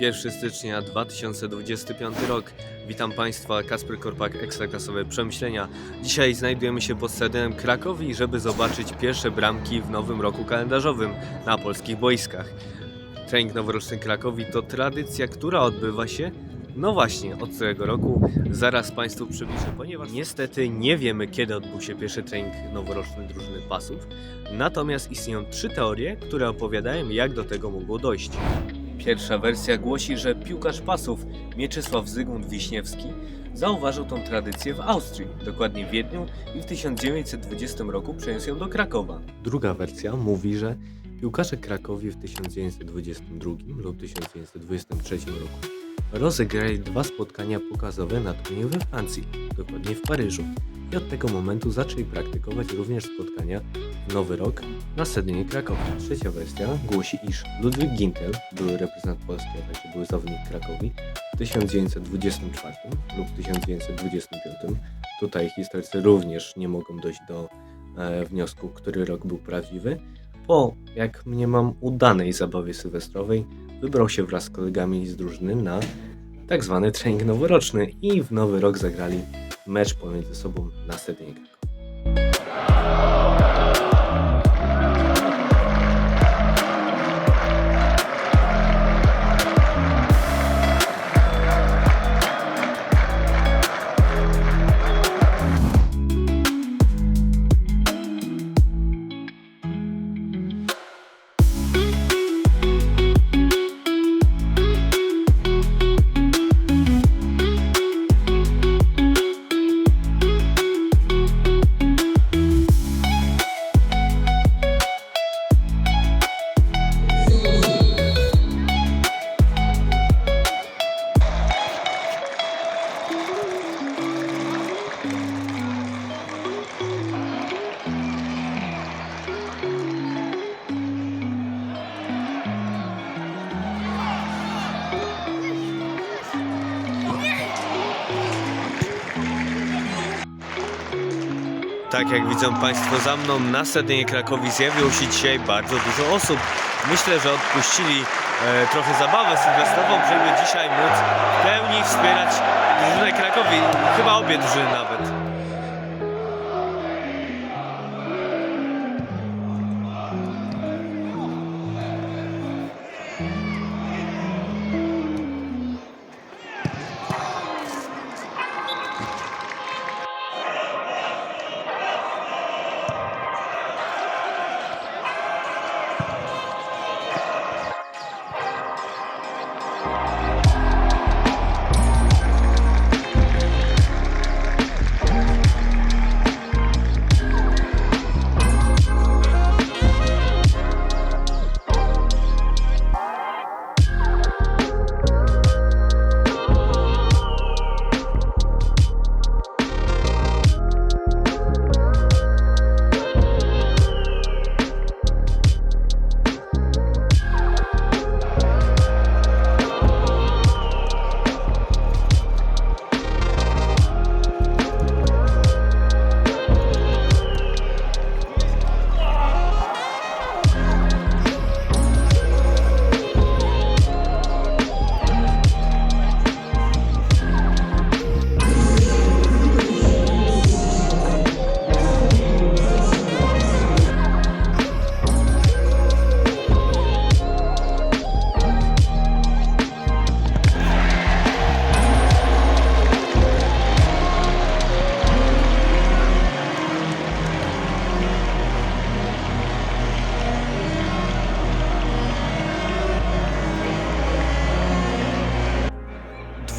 1 stycznia 2025 rok. Witam Państwa, Kasper Korpak, Ekstraklasowe Przemyślenia. Dzisiaj znajdujemy się pod stadionem Krakowi, żeby zobaczyć pierwsze bramki w nowym roku kalendarzowym na polskich boiskach. Trening noworoczny Krakowi to tradycja, która odbywa się no właśnie, od tego roku zaraz Państwu przybliżę, ponieważ niestety nie wiemy, kiedy odbył się pierwszy trening noworoczny drużyny pasów. Natomiast istnieją trzy teorie, które opowiadają, jak do tego mogło dojść. Pierwsza wersja głosi, że piłkarz pasów Mieczysław Zygmunt Wiśniewski zauważył tą tradycję w Austrii, dokładnie w Wiedniu i w 1920 roku przeniósł ją do Krakowa. Druga wersja mówi, że piłkarze Krakowi w 1922 lub 1923 roku rozegrali dwa spotkania pokazowe na turnieju we Francji, dokładnie w Paryżu. I od tego momentu zaczęli praktykować również spotkania w Nowy Rok na stadionie Krakowa. Trzecia wersja głosi, iż Ludwik Gintel, były reprezentant Polski, a także był zawodnik Krakowi, w 1924 lub 1925, tutaj historycy również nie mogą dojść do e, wniosku, który rok był prawdziwy, po, jak mniemam, udanej zabawie sylwestrowej wybrał się wraz z kolegami z drużyny na tak zwany trening noworoczny i w nowy rok zagrali mecz pomiędzy sobą na stadionie. Tak jak widzą Państwo za mną, na stadionie Krakowi zjawiło się dzisiaj bardzo dużo osób. Myślę, że odpuścili e, trochę zabawę sylwestrową, żeby dzisiaj móc w pełni wspierać drużynę Krakowi. Chyba obie drużyny nawet.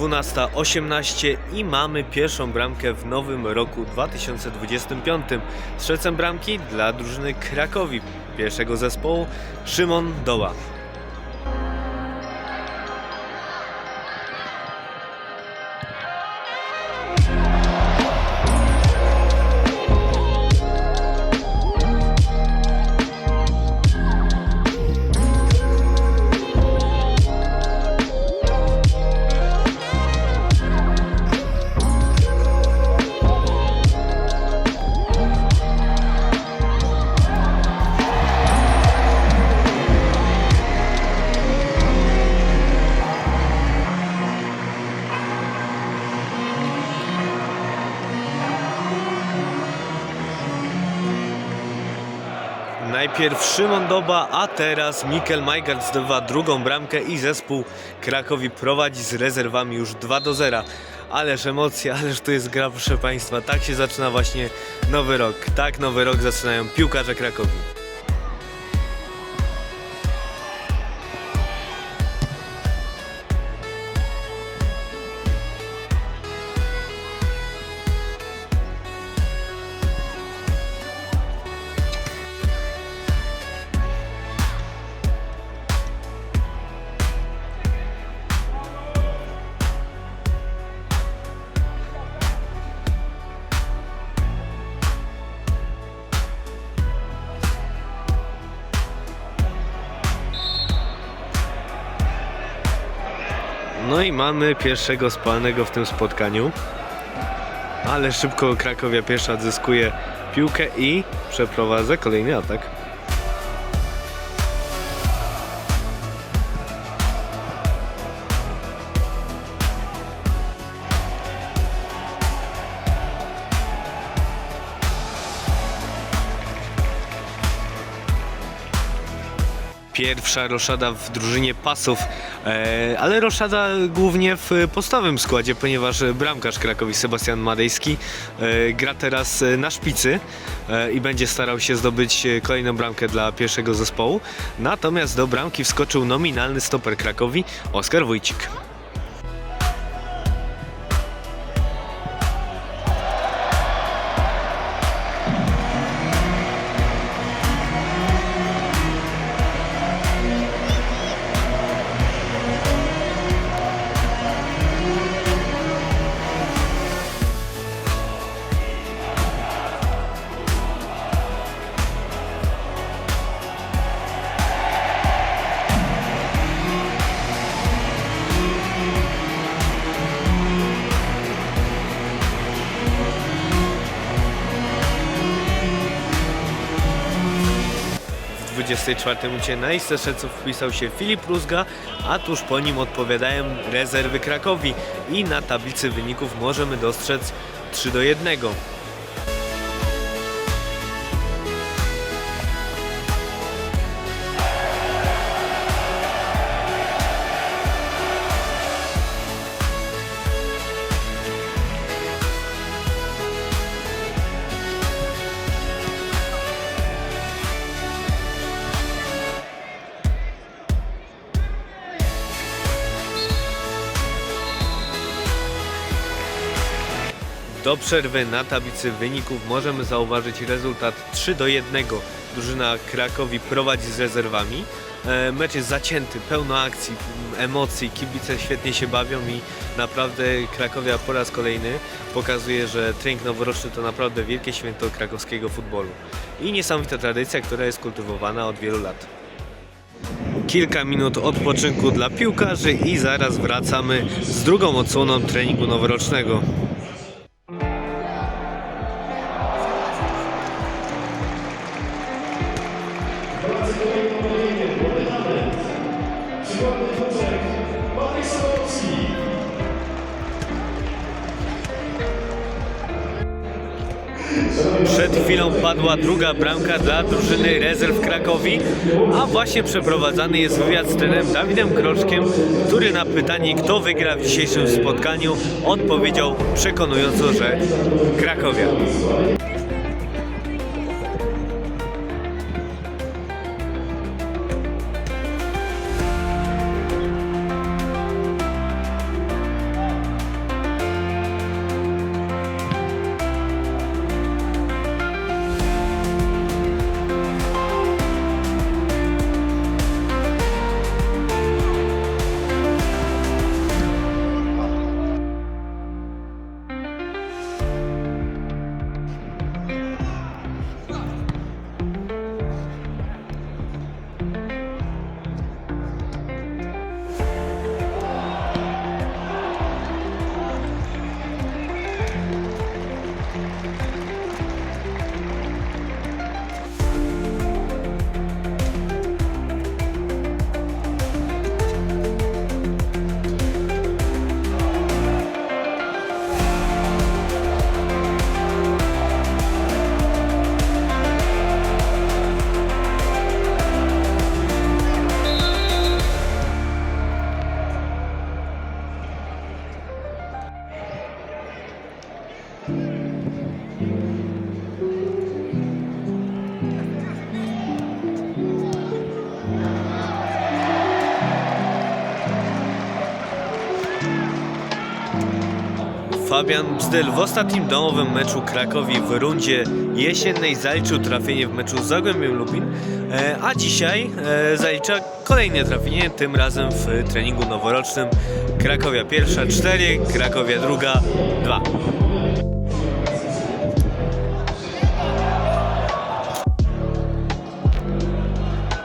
Dwunasta osiemnaście i mamy pierwszą bramkę w nowym roku 2025. Strzelcem bramki dla drużyny Krakowi, pierwszego zespołu Szymon Doła. Najpierw Szymon Doba, a teraz Mikkel Majgard zdobywa drugą bramkę i zespół Krakowi prowadzi z rezerwami już 2 do 0. Ależ emocje, ależ to jest gra, proszę Państwa. Tak się zaczyna właśnie nowy rok. Tak nowy rok zaczynają piłkarze Krakowi. No i mamy pierwszego spalnego w tym spotkaniu. Ale szybko Krakowia pierwsza odzyskuje piłkę i przeprowadza kolejny atak. Pierwsza roszada w drużynie pasów, e, ale roszada głównie w podstawowym składzie, ponieważ bramkarz Krakowi Sebastian Madejski e, gra teraz na szpicy e, i będzie starał się zdobyć kolejną bramkę dla pierwszego zespołu. Natomiast do bramki wskoczył nominalny stoper Krakowi Oskar Wójcik. 24 minucie na listę strzelców wpisał się Filip Rózga, a tuż po nim odpowiadają rezerwy Krakowi i na tablicy wyników możemy dostrzec 3 do 1. Do przerwy na tablicy wyników możemy zauważyć rezultat 3 do 1. Drużyna Krakowi prowadzi z rezerwami. E, Mecz jest zacięty, pełno akcji, emocji, kibice świetnie się bawią i naprawdę Krakowia po raz kolejny pokazuje, że trening noworoczny to naprawdę wielkie święto krakowskiego futbolu. I niesamowita tradycja, która jest kultywowana od wielu lat. Kilka minut odpoczynku dla piłkarzy i zaraz wracamy z drugą odsłoną treningu noworocznego. Przed chwilą padła druga bramka dla drużyny rezerw Krakowi, a właśnie przeprowadzany jest wywiad z trenerem Dawidem Kroczkiem, który na pytanie, kto wygra w dzisiejszym spotkaniu, odpowiedział przekonująco, że Krakowia. Fabian Bzdyl w ostatnim domowym meczu Krakowi w rundzie jesiennej zaliczył trafienie w meczu z Zagłębiem Lubin, e, a dzisiaj e, zalicza kolejne trafienie, tym razem w treningu noworocznym Krakowia pierwsza 4, Krakowia druga 2.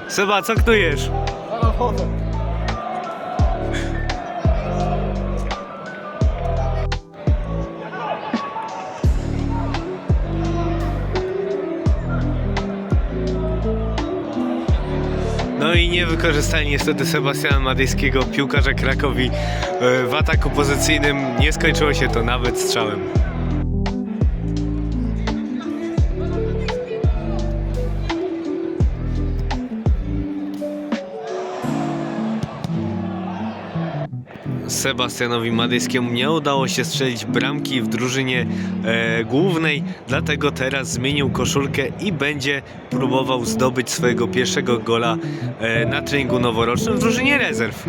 Seba, co knujesz? No i nie wykorzystali niestety Sebastiana Madejskiego, piłkarza Krakowi e, w ataku pozycyjnym. Nie skończyło się to nawet strzałem. Sebastianowi Madejskiemu nie udało się strzelić bramki w drużynie e, głównej, dlatego teraz zmienił koszulkę i będzie próbował zdobyć swojego pierwszego gola e, na treningu noworocznym w drużynie rezerw.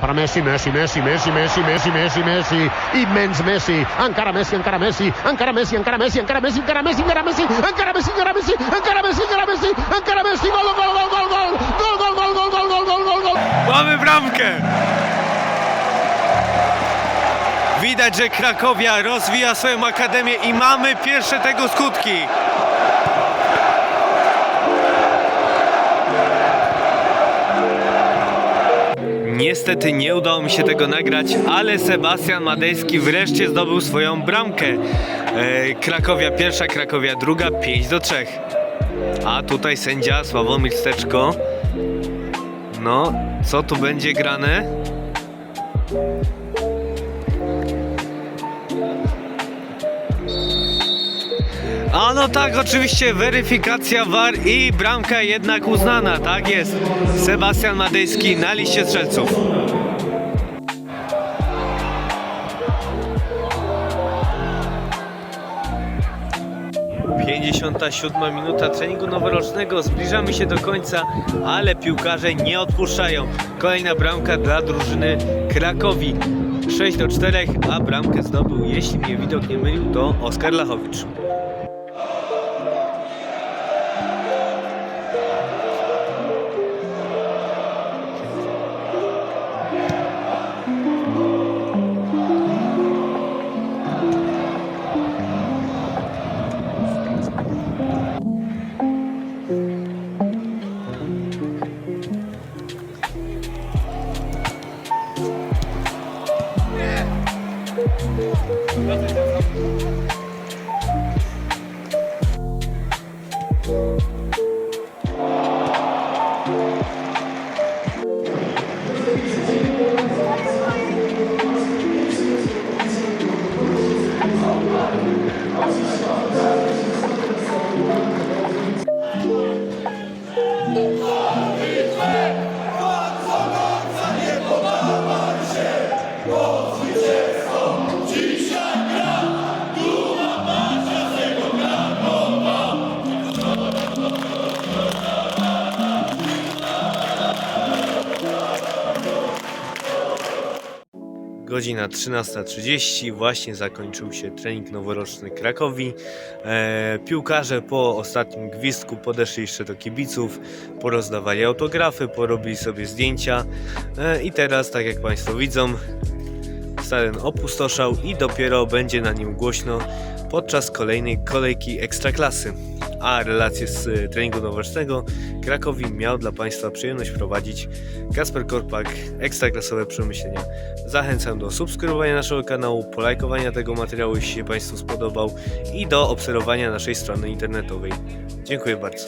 Para Messi, Messi, Messi, Messi, Messi, Messi, Messi, Messi, immens Messi, encara Messi, encara Messi, encara Messi, encara Messi, encara Messi, encara Messi, encara Messi, encara Messi, encara Messi, encara Messi, encara Messi, encara Messi, gol, gol, gol, gol, gol, gol, gol, gol, gol, gol, gol, gol, gol. Mamy bramkę! Widać, że Krakowia rozwija swoją akademię i mamy pierwsze tego skutki. Niestety nie udało mi się tego nagrać, ale Sebastian Madejski wreszcie zdobył swoją bramkę. E, Krakowia pierwsza, Krakowia druga, 5 do 3. A tutaj sędzia Sławomir Steczko. No, co tu będzie grane? A no tak, oczywiście weryfikacja VAR i bramka jednak uznana, tak jest. Sebastian Madejski na liście strzelców. Pięćdziesiąta siódma minuta treningu noworocznego. Zbliżamy się do końca, ale piłkarze nie odpuszczają. Kolejna bramka dla drużyny Krakowi. 6 do 4, a bramkę zdobył, jeśli mnie widok nie mylił, to Oskar Lachowicz. Gracias. Godzina 13.30, właśnie zakończył się trening noworoczny Krakowi. E, piłkarze po ostatnim gwizdku podeszli jeszcze do kibiców, porozdawali autografy, porobili sobie zdjęcia e, i teraz, tak jak Państwo widzą, stadion opustoszał i dopiero będzie na nim głośno podczas kolejnej kolejki Ekstraklasy. A relacje z e, treningu noworocznego Krakowi miał dla Państwa przyjemność prowadzić Kasper Korpak, Ekstraklasowe Przemyślenia. Zachęcam do subskrybowania naszego kanału, polajkowania tego materiału, jeśli się Państwu spodobał i do obserwowania naszej strony internetowej. Dziękuję bardzo.